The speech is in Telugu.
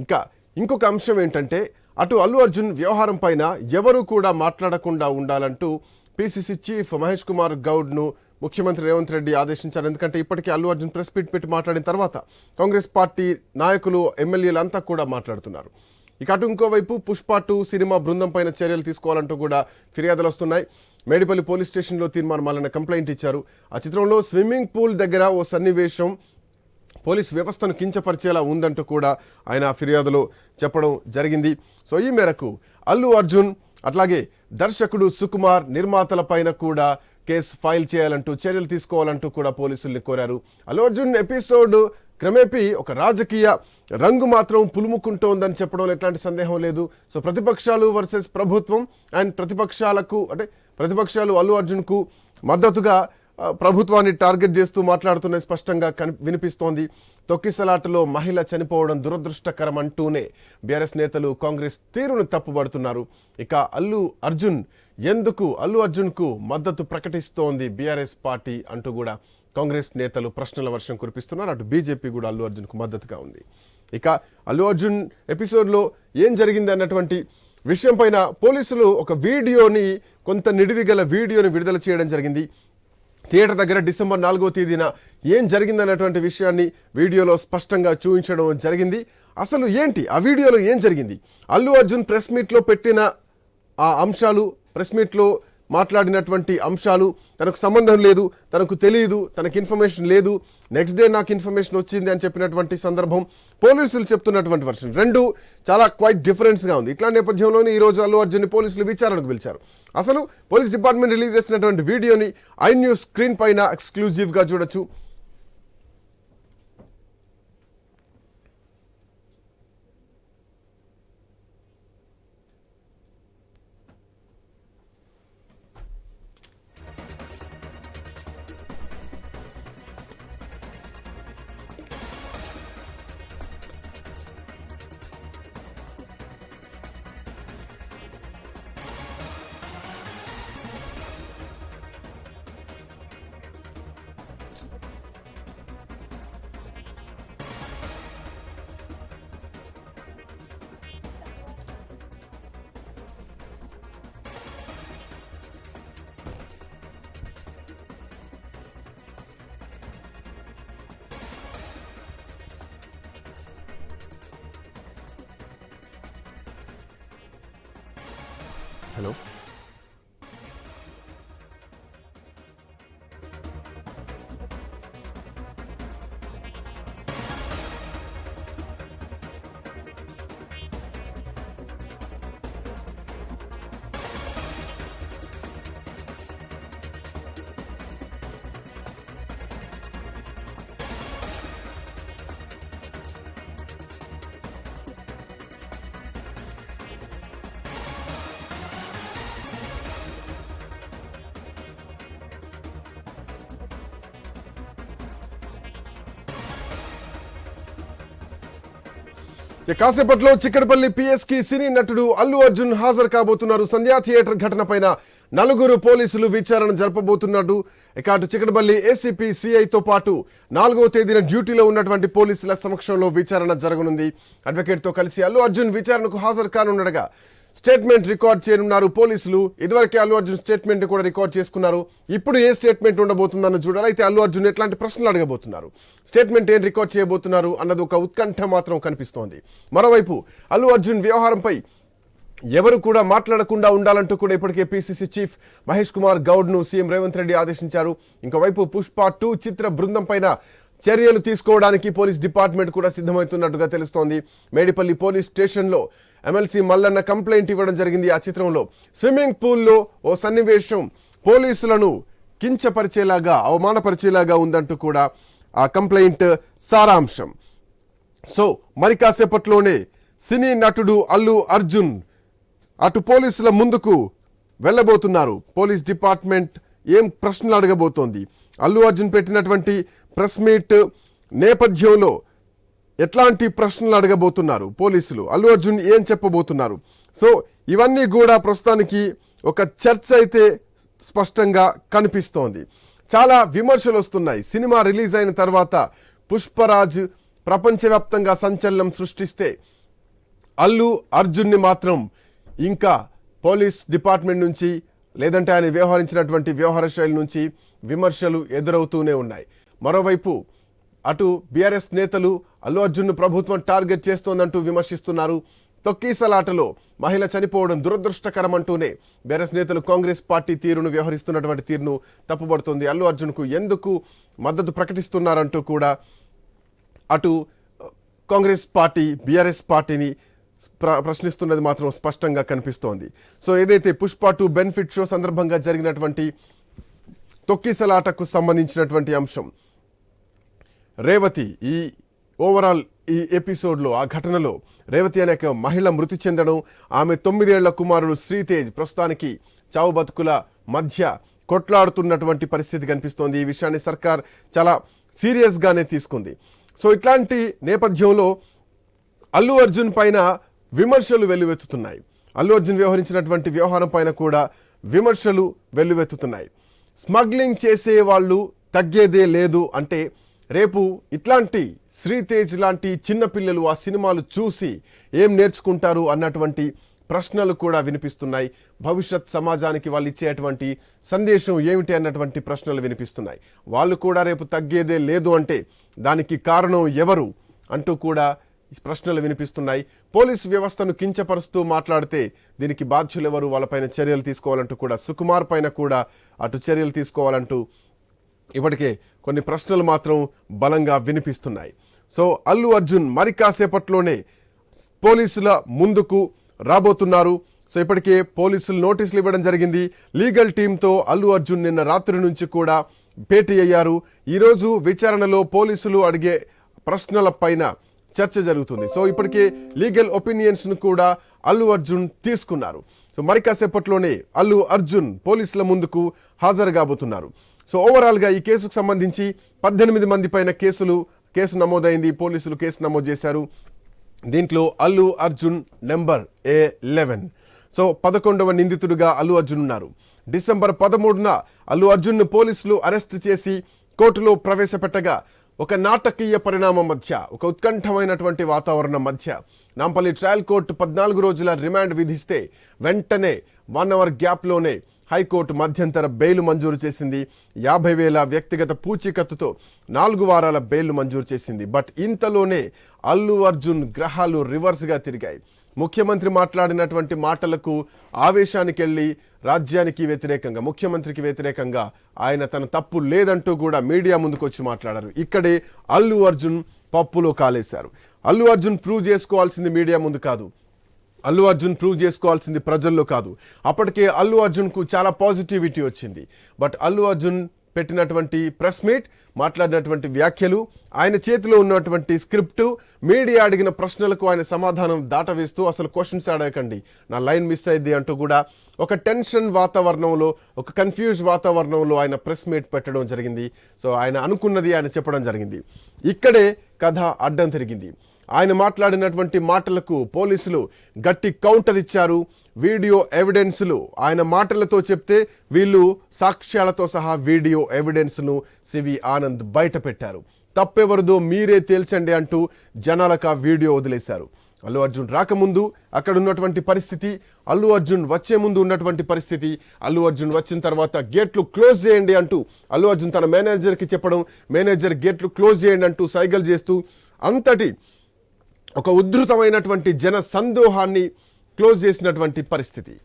ఇంకా ఇంకొక అంశం ఏంటంటే అటు అల్లు అర్జున్ వ్యవహారం పైన ఎవరు కూడా మాట్లాడకుండా ఉండాలంటూ పిసిసి చీఫ్ మహేష్ కుమార్ గౌడ్ను ముఖ్యమంత్రి రేవంత్ రెడ్డి ఆదేశించారు. ఎందుకంటే ఇప్పటికే అల్లు అర్జున్ ప్రెస్ మీట్ పెట్టి మాట్లాడిన తర్వాత కాంగ్రెస్ పార్టీ నాయకులు ఎమ్మెల్యేలు అంతా కూడా మాట్లాడుతున్నారు. ఇక అటు ఇంకోవైపు పుష్ప టూ సినిమా బృందం పైన చర్యలు తీసుకోవాలంటూ కూడా ఫిర్యాదులు వస్తున్నాయి. మేడిపల్లి పోలీస్ స్టేషన్లో తీర్మానం కంప్లైంట్ ఇచ్చారు. ఆ చిత్రంలో స్విమ్మింగ్ పూల్ దగ్గర ఓ సన్నివేశం పోలీస్ వ్యవస్థను కించపరిచేలా ఉందంటూ కూడా ఆయన ఫిర్యాదులో చెప్పడం జరిగింది. సో ఈ మేరకు అల్లు అర్జున్ అట్లాగే దర్శకుడు సుకుమార్ నిర్మాతల పైన కూడా కేసు ఫైల్ చేయాలంటూ చర్యలు తీసుకోవాలంటూ కూడా పోలీసుల్ని కోరారు. అల్లు అర్జున్ ఎపిసోడ్ క్రమేపీ ఒక రాజకీయ రంగు మాత్రం పులుముకుంటోందని చెప్పడంలో ఎట్లాంటి సందేహం లేదు. సో ప్రతిపక్షాలు వర్సెస్ ప్రభుత్వం అండ్ ప్రతిపక్షాలకు అంటే ప్రతిపక్షాలు అల్లు అర్జున్కు మద్దతుగా ప్రభుత్వాన్ని టార్గెట్ చేస్తూ మాట్లాడుతున్న స్పష్టంగా కని వినిపిస్తోంది. తొక్కిసలాటలో మహిళ చనిపోవడం దురదృష్టకరం అంటూనే బీఆర్ఎస్ నేతలు కాంగ్రెస్ తీరును తప్పుబడుతున్నారు. ఇక అల్లు అర్జున్ ఎందుకు అల్లు అర్జున్కు మద్దతు ప్రకటిస్తోంది బీఆర్ఎస్ పార్టీ అంటూ కూడా కాంగ్రెస్ నేతలు ప్రశ్నల వర్షం కురిపిస్తున్నారు. అటు బీజేపీ కూడా అల్లు అర్జున్కు మద్దతుగా ఉంది. ఇక అల్లు అర్జున్ ఎపిసోడ్లో ఏం జరిగింది అన్నటువంటి విషయం పైన పోలీసులు ఒక వీడియోని కొంత నిడివిగల వీడియోని విడుదల చేయడం జరిగింది. థియేటర్ దగ్గర డిసెంబర్ నాలుగో తేదీన ఏం జరిగిందన్నటువంటి విషయాన్ని వీడియోలో స్పష్టంగా చూపించడం జరిగింది. అసలు ఏంటి? ఆ వీడియోలో ఏం జరిగింది? అల్లు అర్జున్ ప్రెస్ మీట్లో పెట్టిన ఆ అంశాలు ప్రెస్ మీట్లో మాట్లాడినటువంటి అంశాలు తనకు సంబంధం లేదు తనకు తెలియదు తనకు ఇన్ఫర్మేషన్ లేదు. నెక్స్ట్ డే నాకు ఇన్ఫర్మేషన్ వచ్చింది అని చెప్పినటువంటి సందర్భం పోలీసులు చెప్తున్నటువంటి వర్షన్ రెండు చాలా క్వైట్ డిఫరెన్స్గా ఉంది. ఇట్లా నేపథ్యంలోనే ఈ రోజు అల్లు అర్జున్ పోలీసులు విచారణకు పిలిచారు. అసలు పోలీస్ డిపార్ట్మెంట్ రిలీజ్ చేసినటువంటి వీడియోని ఐ న్యూస్ స్క్రీన్ పైన ఎక్స్క్లూజివ్గా చూడొచ్చు. Hello? కాసేపట్లో చిక్కడపల్లి పిఎస్కి సినీ నటుడు అల్లు అర్జున్ హాజరు కాబోతున్నారు. సంధ్యా థియేటర్ ఘటనపైన నలుగురు పోలీసులు విచారణ జరపబోతున్నట్టు ఇక అటు చిక్కడపల్లి ఏసీపీ సిఐతో పాటు నాలుగో తేదీన డ్యూటీలో ఉన్నటువంటి పోలీసుల సమక్షంలో విచారణ జరగనుంది. అడ్వకేట్తో కలిసి అల్లు అర్జున్ విచారణకు హాజరు కానుండగా స్టేట్మెంట్ రికార్డ్ చేయనున్నారు పోలీసులు. ఇదివరకే అల్లు అర్జున్ స్టేట్మెంట్ కూడా రికార్డ్ చేసుకున్నారు. ఇప్పుడు ఏ స్టేట్మెంట్ ఉండబోతుందన్న చూడాలి. అయితే అల్లు అర్జున్ ఎట్లాంటి ప్రశ్నలు అడగబోతున్నారు? స్టేట్మెంట్ ఏం రికార్డ్ చేయబోతున్నారు అన్నది ఒక ఉత్కంఠ మాత్రం కనిపిస్తోంది. మరోవైపు అల్లు అర్జున్ వ్యవహారంపై ఎవరు కూడా మాట్లాడకుండా ఉండాలంటూ కూడా ఇప్పటికే పీసీసీ చీఫ్ మహేష్ కుమార్ గౌడ్ను సీఎం రేవంత్ రెడ్డి ఆదేశించారు. ఇంకోవైపు పుష్ప టూ చిత్ర బృందం పైన చర్యలు తీసుకోవడానికి పోలీస్ డిపార్ట్మెంట్ కూడా సిద్ధమవుతున్నట్టుగా తెలుస్తోంది. మేడిపల్లి పోలీస్ స్టేషన్లో ఎమ్మెల్సీ మల్లన్న కంప్లైంట్ ఇవ్వడం జరిగింది ఆ చిత్రంలో. స్విమ్మింగ్ పూల్లో ఓ సన్నివేశం పోలీసులను కించపరిచేలాగా అవమానపరిచేలాగా ఉందంటూ కూడా ఆ కంప్లైంట్ సారాంశం. సో మరి కాసేపట్లోనే సినీ నటుడు అల్లు అర్జున్ అటు పోలీసుల ముందుకు వెళ్ళబోతున్నారు. పోలీస్ డిపార్ట్మెంట్ ఏం ప్రశ్నలు అడగబోతోంది? అల్లు అర్జున్ పెట్టినటువంటి ప్రెస్ మీట్ నేపథ్యంలో ఎట్లాంటి ప్రశ్నలు అడగబోతున్నారు? పోలీసులు. అల్లు అర్జున్ ఏం చెప్పబోతున్నారు? సో ఇవన్నీ కూడా ప్రస్తుతానికి ఒక చర్చ అయితే స్పష్టంగా కనిపిస్తోంది. చాలా విమర్శలు వస్తున్నాయి. సినిమా రిలీజ్ అయిన తర్వాత పుష్పరాజ్ ప్రపంచవ్యాప్తంగా సంచలనం సృష్టిస్తే అల్లు అర్జున్ని మాత్రం ఇంకా పోలీస్ డిపార్ట్మెంట్ నుంచి లేదంటే ఆయన వ్యవహరించినటువంటి వ్యవహార శైలి నుంచి విమర్శలు ఎదురవుతూనే ఉన్నాయి. మరోవైపు అటు బీఆర్ఎస్ నేతలు అల్లు అర్జున్ను ప్రభుత్వం టార్గెట్ చేస్తోందంటూ విమర్శిస్తున్నారు. తొక్కీసలాటలో మహిళ చనిపోవడం దురదృష్టకరం అంటూనే బీఆర్ఎస్ నేతలు కాంగ్రెస్ పార్టీ తీరును వ్యవహరిస్తున్నటువంటి తీరును తప్పుబడుతుంది. అల్లు అర్జున్కు ఎందుకు మద్దతు ప్రకటిస్తున్నారంటూ కూడా అటు కాంగ్రెస్ పార్టీ బీఆర్ఎస్ పార్టీని ప్ర- ప్రశ్నిస్తున్నది మాత్రం స్పష్టంగా కనిపిస్తోంది. సో ఏదైతే పుష్ప టూ బెనిఫిట్ షో సందర్భంగా జరిగినటువంటి తొక్కిసలాటకు సంబంధించినటువంటి అంశం రేవతి ఈ ఓవరాల్ ఈ ఎపిసోడ్లో ఆ ఘటనలో రేవతి అనే మహిళ మృతి చెందడం ఆమె తొమ్మిదేళ్ళ కుమారుడు శ్రీతేజ్ ప్రస్తుతానికి చావు బతుకుల మధ్య కొట్లాడుతున్నటువంటి పరిస్థితి కనిపిస్తోంది. ఈ విషయాన్ని సర్కార్ చాలా సీరియస్గానే తీసుకుంది. సో ఇట్లాంటి నేపథ్యంలో అల్లు అర్జున్ పైన విమర్శలు వెల్లువెత్తుతున్నాయి. అల్లు అర్జున్ వ్యవహరించినటువంటి వ్యవహారం పైన కూడా విమర్శలు వెల్లువెత్తుతున్నాయి. స్మగ్లింగ్ చేసే వాళ్ళు తగ్గేదే లేదు అంటే రేపు ఇట్లాంటి శ్రీతేజ్ లాంటి చిన్నపిల్లలు ఆ సినిమాలు చూసి ఏం నేర్చుకుంటారు అన్నటువంటి ప్రశ్నలు కూడా వినిపిస్తున్నాయి. భవిష్యత్ సమాజానికి వాళ్ళు ఇచ్చేటువంటి సందేశం ఏమిటి అన్నటువంటి ప్రశ్నలు వినిపిస్తున్నాయి. వాళ్ళు కూడా రేపు తగ్గేదే లేదు అంటే దానికి కారణం ఎవరు అంటూ కూడా ప్రశ్నలు వినిపిస్తున్నాయి. పోలీస్ వ్యవస్థను కించపరుస్తూ మాట్లాడితే దీనికి బాధ్యులు ఎవరు వాళ్ళపైన చర్యలు తీసుకోవాలంటూ కూడా సుకుమార్ పైన కూడా అటు చర్యలు తీసుకోవాలంటూ ఇప్పటికే కొన్ని ప్రశ్నలు మాత్రం బలంగా వినిపిస్తున్నాయి. సో అల్లు అర్జున్ మరి కాసేపట్లోనే పోలీసుల ముందుకు రాబోతున్నారు. సో ఇప్పటికే పోలీసులు నోటీసులు ఇవ్వడం జరిగింది. లీగల్ టీంతో అల్లు అర్జున్ నిన్న రాత్రి నుంచి కూడా భేటీ అయ్యారు. ఈరోజు విచారణలో పోలీసులు అడిగే ప్రశ్నల పైన చర్చ జరుగుతుంది. సో ఇప్పటికే లీగల్ ఒపీనియన్స్ను కూడా అల్లు అర్జున్ తీసుకున్నారు. సో మరి కాసేపట్లోనే అల్లు అర్జున్ పోలీసుల ముందుకు హాజరు కాబోతున్నారు. సో ఓవరాల్గా ఈ కేసుకు సంబంధించి పద్దెనిమిది మంది పైన కేసులు కేసు నమోదైంది. పోలీసులు కేసు నమోదు చేశారు. దీంట్లో Allu Arjun number A eleven so పదకొండవ నిందితుడిగా అల్లు అర్జున్ ఉన్నారు. డిసెంబర్ పదమూడున అల్లు అర్జున్ను పోలీసులు అరెస్ట్ చేసి కోర్టులో ప్రవేశపెట్టగా ఒక నాటకీయ పరిణామం మధ్య ఒక ఉత్కంఠమైనటువంటి వాతావరణం మధ్య నాంపల్లి ట్రయల్ కోర్టు పద్నాలుగు రోజుల రిమాండ్ విధిస్తే వెంటనే వన్ అవర్ గ్యాప్లోనే హైకోర్టు మధ్యంతర బెయిల్ మంజూరు చేసింది. యాభై వేల వ్యక్తిగత పూచీకత్తుతో నాలుగు వారాల బెయిల్ మంజూరు చేసింది. బట్ ఇంతలోనే అల్లు అర్జున్ గ్రహాలు రివర్స్గా తిరిగాయి. ముఖ్యమంత్రి మాట్లాడినటువంటి మాటలకు ఆవేశానికి వెళ్ళి రాజ్యానికి వ్యతిరేకంగా ముఖ్యమంత్రికి వ్యతిరేకంగా ఆయన తన తప్పు లేదంటూ కూడా మీడియా ముందుకొచ్చి మాట్లాడారు. ఇక్కడే అల్లు అర్జున్ పప్పులో కాలేశారు. అల్లు అర్జున్ ప్రూవ్ చేసుకోవాల్సింది మీడియా ముందు కాదు. అల్లు అర్జున్ ప్రూవ్ చేసుకోవాల్సింది ప్రజల్లో కాదు. అప్పటికే అల్లు అర్జున్కు చాలా పాజిటివిటీ వచ్చింది. బట్ అల్లు అర్జున్ పెట్టినటువంటి ప్రెస్ మీట్ మాట్లాడినటువంటి వ్యాఖ్యలు ఆయన చేతిలో ఉన్నటువంటి స్క్రిప్ట్ మీడియా అడిగిన ప్రశ్నలకు ఆయన సమాధానం దాటవేస్తూ అసలు క్వశ్చన్స్ అడగకండి. నా లైన్ మిస్ అయింది అంటూ కూడా ఒక టెన్షన్ వాతావరణంలో ఒక కన్ఫ్యూజ్ వాతావరణంలో ఆయన ప్రెస్ మీట్ పెట్టడం జరిగింది. సో ఆయన అనుకున్నది ఆయన చెప్పడం జరిగింది. ఇక్కడే కథ అడ్డం తిరిగింది. ఆయన మాట్లాడినటువంటి మాటలకు పోలీసులు గట్టి కౌంటర్ ఇచ్చారు. వీడియో ఎవిడెన్స్లు ఆయన మాటలతో చెప్తే వీళ్ళు సాక్ష్యాలతో సహా వీడియో ఎవిడెన్స్ను సివి ఆనంద్ బయట పెట్టారు తప్పెవరిదో మీరే తేల్చండి అంటూ జనాలకు ఆ వీడియో వదిలేశారు. అల్లు అర్జున్ రాకముందు అక్కడ ఉన్నటువంటి పరిస్థితి అల్లు అర్జున్ వచ్చే ముందు ఉన్నటువంటి పరిస్థితి అల్లు అర్జున్ వచ్చిన తర్వాత గేట్లు క్లోజ్ చేయండి అంటూ అల్లు అర్జున్ తన మేనేజర్కి చెప్పడం మేనేజర్ గేట్లు క్లోజ్ చేయండి అంటూ సైగల్ చేస్తూ అంతటి ఒక ఉద్ధృతమైనటువంటి జన సందోహాన్ని క్లోజ్ చేసినటువంటి పరిస్థితి.